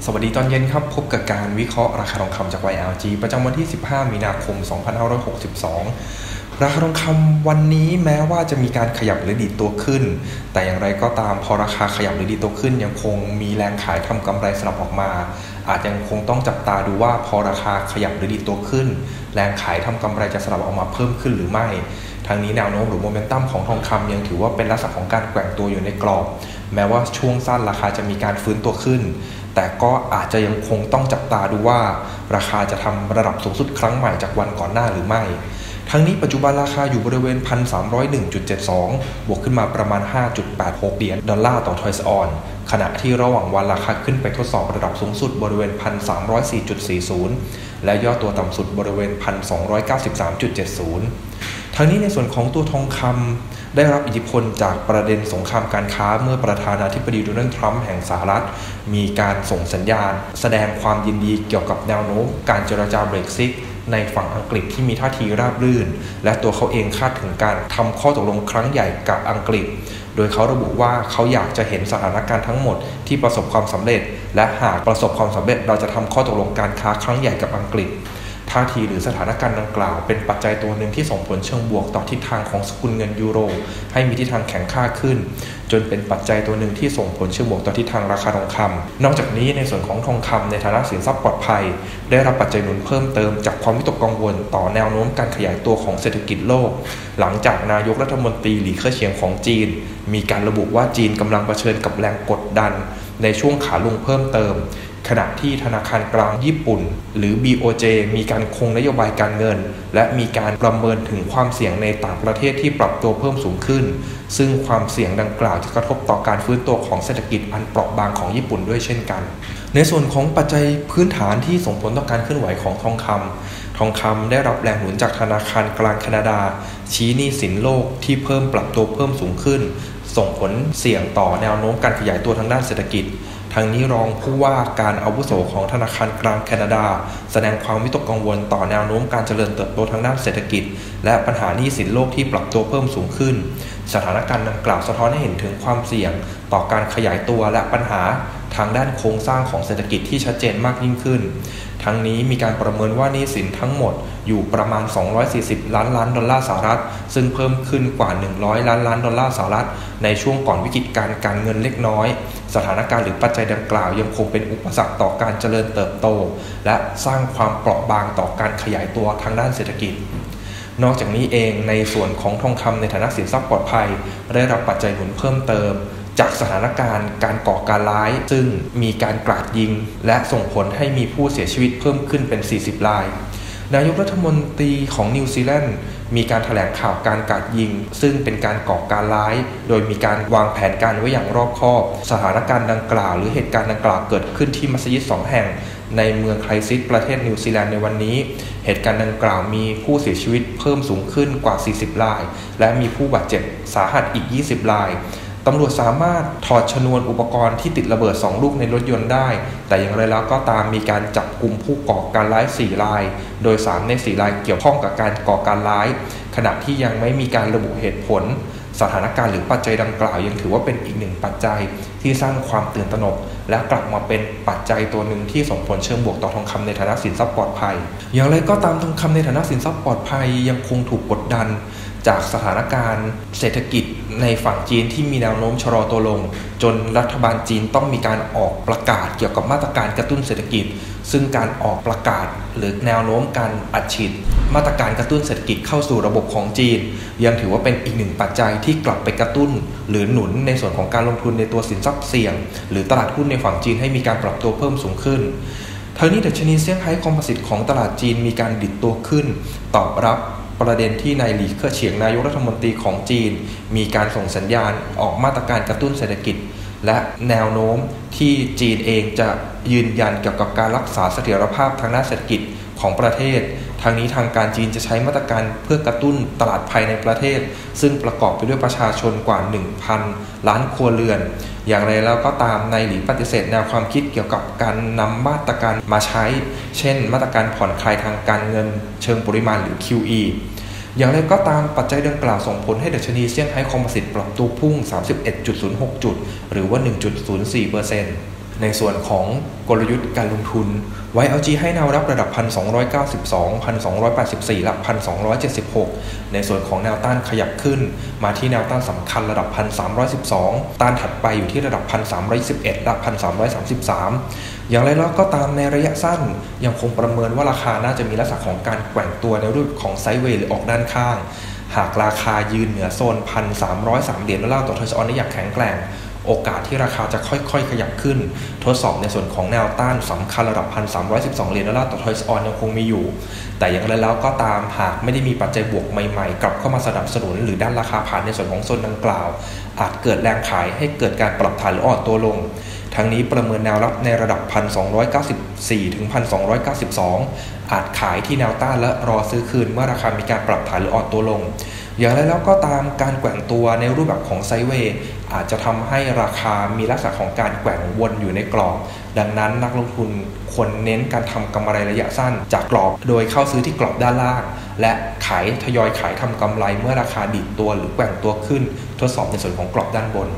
สวัสดีตอนเย็นครับ พบกับการวิเคราะห์ราคาทองคำจาก YLG ประจำวันที่ 15 มีนาคม 2562 ราคาทองคำวันนี้แม้ว่าจะมีการขยับหรือดีดตัวขึ้น แต่อย่างไรก็ตามพอราคาขยับหรือดีดตัวขึ้น ยังคงมีแรงขายทำกำไรสลับออกมา อาจยังคงต้องจับตาดูว่าพอราคาขยับหรือดีดตัวขึ้น แรงขายทำกำไรจะสลับออกมาเพิ่มขึ้นหรือไม่ทางนี้แนวโน้มหรือโมเมนตัมของทองคำยังถือว่าเป็นลักษณะของการแกว่งตัวอยู่ในกรอบ แม้ว่าช่วงสั้นราคาจะมีการฟื้นตัวขึ้น แต่ก็อาจจะยังคงต้องจับตาดูว่า ราคาจะทำระดับสูงสุดครั้งใหม่จากวันก่อนหน้าหรือไม่ ทั้งนี้ปัจจุบันราคาอยู่บริเวณ 1,301.72 บวกขึ้นมาประมาณ 5.86 เหรียญดอลลาร์ต่อทอยส์ออนขณะที่ระหว่างวันราคาขึ้นไปทดสอบระดับสูงสุดบริเวณ 1,304.40 และย่อตัวต่ำสุดบริเวณ 1,293.70 ทั้งนี้ในส่วนของตัวทองคำได้รับอิทธิพลจากประเด็นสงครามการค้าเมื่อประธานาธิบดีโดนัลด์ทรัมป์แห่งสหรัฐ มีการส่งสัญญาณ แสดงความยินดีเกี่ยวกับแนวโน้มการเจรจาเบรกซิตในฝั่งอังกฤษที่มีท่าทีราบรื่น และตัวเขาเองคาดถึงการทำข้อตกลงครั้งใหญ่กับอังกฤษ โดยเขาระบุว่าเขาอยากจะเห็นสถานการณ์ทั้งหมดที่ประสบความสำเร็จ และหากประสบความสำเร็จเราจะทำข้อตกลงการค้าครั้งใหญ่กับอังกฤษ ท่าทีหรือสถานการณ์ดังกล่าว เป็นปัจจัยตัวหนึ่งที่ส่งผลเชิงบวกต่อทิศทางของสกุลเงินยูโร ให้มีทิศทางแข็งค่าขึ้น จนเป็นปัจจัยตัวหนึ่งที่ส่งผลเชิงบวกต่อทิศทางราคาทองคำนอกจากนี้ในส่วนของทองคำในฐานะสินทรัพย์ปลอดภัย ได้รับปัจจัยหนุนเพิ่มเติมจากความวิตกกังวลต่อแนวโน้มการขยายตัวของเศรษฐกิจโลก หลังจากนายกรัฐมนตรีหลีเค่อเฉียงของจีน มีการระบุว่าจีนกำลังเผชิญกับแรงกดดัน ในช่วงขาลงเพิ่มเติม ขณะที่ธนาคารกลางญี่ปุ่น หรือ BOJ มีการคงนโยบายการเงิน และมีการประเมินถึงความเสี่ยงในต่างประเทศที่ปรับตัวเพิ่มสูงขึ้น ซึ่งความเสี่ยงดังกล่าวจะกระทบต่อการฟื้นตัวของเศรษฐกิจอันเปราะบางของญี่ปุ่นด้วยเช่นกัน ในส่วนของปัจจัยพื้นฐานที่ส่งผลต่อการเคลื่อนไหวของทองคำทองคำได้รับแรงหนุนจากธนาคารกลางแคนาดา ชี้หนี้สินโลกที่เพิ่มปรับตัวเพิ่มสูงขึ้น ส่งผลเสี่ยงต่อแนวโน้มการขยายตัวทางด้านเศรษฐกิจ ทางนี้รองผู้ว่าการอาวุโสของธนาคารกลางแคนาดา แสดงความวิตกกังวลต่อแนวโน้มการเจริญเติบโตทางด้านเศรษฐกิจ และปัญหาหนี้สินโลกที่ปรับตัวเพิ่มสูงขึ้น สถานการณ์ดังกล่าวสะท้อนให้เห็นถึงความเสี่ยง ต่อการขยายตัวและปัญหา ทางด้านโครงสร้างของเศรษฐกิจที่ชัดเจนมากยิ่งขึ้น ทั้งนี้มีการประเมินว่านี้สินทั้งหมดอยู่ประมาณ 240 ล้านล้านดอลลาร์สหรัฐ ซึ่งเพิ่มขึ้นกว่า 100 ล้านล้านดอลลาร์สหรัฐ ในช่วงก่อนวิกฤตการการเงินเล็กน้อย สถานการณ์หรือปัจจัยดังกล่าวยังคงเป็นอุปสรรคต่อการเจริญเติบโต และสร้างความเปราะบางต่อการขยายตัวทางด้านเศรษฐกิจนอกจากนี้เองในส่วนของทองคำในฐานะสินทรัพย์ปลอดภัย ได้รับปัจจัยหนุนเพิ่มเติม จากสถานการณ์การก่อการร้าย ซึ่งมีการกราดยิง และส่งผลให้มีผู้เสียชีวิตเพิ่มขึ้นเป็น 40 ราย นายกรัฐมนตรีของนิวซีแลนด์มีการถแถลงข่าวการกราดยิง ซึ่งเป็นการก่อการร้าย โดยมีการวางแผนการไว้อย่างรอบคอบ สถานการณ์ดังกล่าว หรือเหตุการณ์ดังกล่าวเกิดขึ้นที่มัสยิดสองแห่ง ในเมืองไครซิสประเทศนิวซีแลนด์ในวันนี้ เหตุการณ์ดังกล่าวมีผู้เสียชีวิตเพิ่มสูงขึ้นกว่า 40 ราย และมีผู้บาดเจ็บสาหัสอีก 20 ราย ตำรวจสามารถถอดชนวนอุปกรณ์ที่ติดระเบิด 2 ลูกในรถยนต์ได้ แต่อย่างไรแล้วก็ตามมีการจับกลุ่มผู้ก่อการร้าย 4 ราย โดย 3 ใน 4 รายเกี่ยวข้องกับการก่อการร้าย ขณะที่ยังไม่มีการระบุเหตุผล สถานการณ์หรือปัจจัยดังกล่าว ยังถือว่าเป็นอีกหนึ่งปัจจัยที่สร้างความตื่นตระหนก และกลับมาเป็นปัจจัยตัวหนึ่งที่ส่งผลเชิงบวกต่อทองคำในฐานะสินทรัพย์ปลอดภัย อย่างไรก็ตามทองคำในฐานะสินทรัพย์ปลอดภัยยังคงถูกกดดัน จากสถานการณ์ เศรษฐกิจ ในฝั่งจีนที่มีแนวโน้มชะลอตัวลง จนรัฐบาลจีนต้องมีการออกประกาศเกี่ยวกับมาตรการกระตุ้นเศรษฐกิจ ซึ่งการออกประกาศหรือแนวโน้มการอัดฉีดมาตรการกระตุ้นเศรษฐกิจเข้าสู่ระบบของจีน ยังถือว่าเป็นอีกหนึ่งปัจจัยที่กลับไปกระตุ้น หรือหนุนในส่วนของการลงทุนในตัวสินทรัพย์เสี่ยง หรือตลาดหุ้นในฝั่งจีนให้มีการปรับตัวเพิ่มสูงขึ้นทั้งนี้ดัชนีเซี่ยงไฮ้คอมโพสิตของตลาดจีนมีการดิดตัวขึ้น ตอบรับ ประเด็นที่นายหลีเค่อเฉียงนายกรัฐมนตรีของจีน มีการส่งสัญญาณออกมาตรการกระตุ้นเศรษฐกิจ และแนวโน้มที่จีนเองจะยืนยันเกี่ยวกับการรักษาเสถียรภาพทางด้านเศรษฐกิจของประเทศ ทางนี้ทางการจีนจะใช้มาตรการเพื่อกระตุ้นตลาดภายในประเทศ ซึ่งประกอบไปด้วยประชาชนกว่า 1,000 ล้านครัวเรือน อย่างไรแล้วก็ตามในหลีปฏิเสธแนวความคิดเกี่ยวกับการนำมาตรการมาใช้ เช่น มาตรการผ่อนคลายทางการเงิน เชิงปริมาณหรือ QE อย่างไรก็ตามปัจจัยดังกล่าวส่งผลให้ดัชนีเซี่ยงไฮ้คอมโพสิตปรับตัวพุ่ง 31.06 จุด หรือว่า 1.04%ในในส่วนของกลยุทธ์การลงทุน YLG ให้แนวรับระดับ 1,292 1,284 และ 1,276 ในส่วนของแนวต้านขยับขึ้น มาที่แนวต้านสำคัญระดับ 1,312 ต้านถัดไปอยู่ที่ระดับ 1,311 และ 1,333 อย่างไรแล้วก็ตามในระยะสั้น ยังคงประเมินว่าราคาน่าจะมีลักษณะของการแกว่งตัวในรูปของไซด์เวย์หรือออกด้านข้าง หากราคายืนเหนือโซน 1,303 เหรียญดอลลาร์ต่อทอยส์ออนได้อย่างแข็งแกร่ง โอกาสที่ราคาจะค่อยๆ ขยับขึ้น ทดสอบในส่วนของแนวต้านสำคัญระดับ 1,312 เหรียญดอลลาร์ต่อทอยส์ออนยังคงมีอยู่ แต่อย่างไรแล้วก็ตามหากไม่ได้มีปัจจัยบวกใหม่ๆ กลับเข้ามาสนับสนุนหรือด้านราคาผ่านในส่วนของโซนดังกล่าว อาจเกิดแรงขายให้เกิดการปรับฐานหรืออ่อนตัวลงทั้งนี้ประเมินแนวรับในระดับ 1,294 ถึง 1,292 อาจขายที่แนวต้านและรอซื้อคืนเมื่อราคามีการปรับฐานหรืออ่อนตัวลง อย่างไรแล้วก็ตามการแกว่งตัวในรูปแบบของไซเวย์อาจจะทำให้ราคามีลักษณะของการแกว่งวนอยู่ในกรอบ ดังนั้นนักลงทุนควรเน้นการทำกำไรระยะสั้น จากกรอบโดยเข้าซื้อที่กรอบด้านล่าง และขายทยอยขายทำกำไรเมื่อราคาดีดตัวหรือแกว่งตัวขึ้นทดสอบในส่วนของกรอบด้านบน